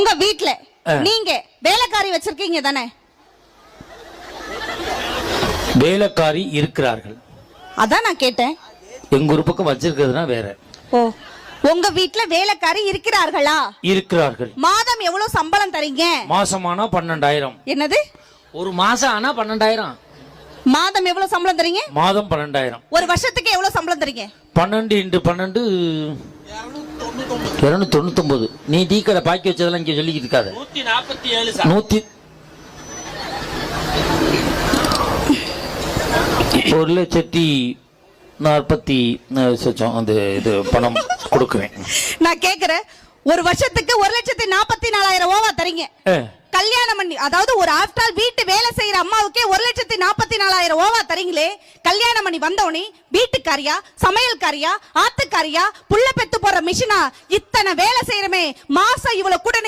உங்க வீட்ல ஆ. நீங்க வேலைக்காரி வச்சிருக்கீங்க தானே? வேலைக்காரி இருக்கிறார்கள். அதான் நான் கேட்டேன். எங்க ஒரு பக்கம் வச்சிருக்கிறதுனா வேற. ஓ உங்க வீட்ல வேலைக்காரி இருக்கிறார்களா? இருக்கிறார்கள். மாதம் எவ்வளவு சம்பளம் தரீங்க? மாசமானா பன்னெண்டாயிரம். என்னது? ஒரு மாசம் ஆனா பன்னெண்டாயிரம். மாதம் எவ்வளவு சம்பளம் தரீங்க? மாதம் பன்னெண்டாயிரம். ஒரு வருஷத்துக்கு எவ்வளவு சம்பளம் தரீங்க? பன்னெண்டு இன்ட்டு பன்னெண்டு இருநூத்தி தொண்ணூத்தொன்பது நீ டீ கடை பாக்கி வச்சதெல்லாம் இங்க சொல்லிக்கிட்டு இருக்காத. நூத்தி ஒரு லட்சத்தி நாற்பத்தி சொச்சம் அந்த இது பணம் கொடுக்குறேன் நான் கேக்குறேன். ஒரு வருஷத்துக்கு ஒரு லட்சத்தி நாற்பத்தி நாலாயிரம் ஓவா தரீங்க. கல்யாணம் அதாவது ஒரு ஆஃப்டர் வீட்டு வேலை செய்யற அம்மாவுக்கே ஒரு லட்சத்தி நாற்பத்தி நாலாயிரம் ஓவா தரீங்களே. கல்யாணம் பண்ணி வந்தவனே வீட்டுக்காரியா சமையல்காரியா ஆத்துக்காரியா புள்ள பெத்து போற மிஷினா இத்தனை வேலை செய்யறமே. மாசம் இவ்வளவு கூட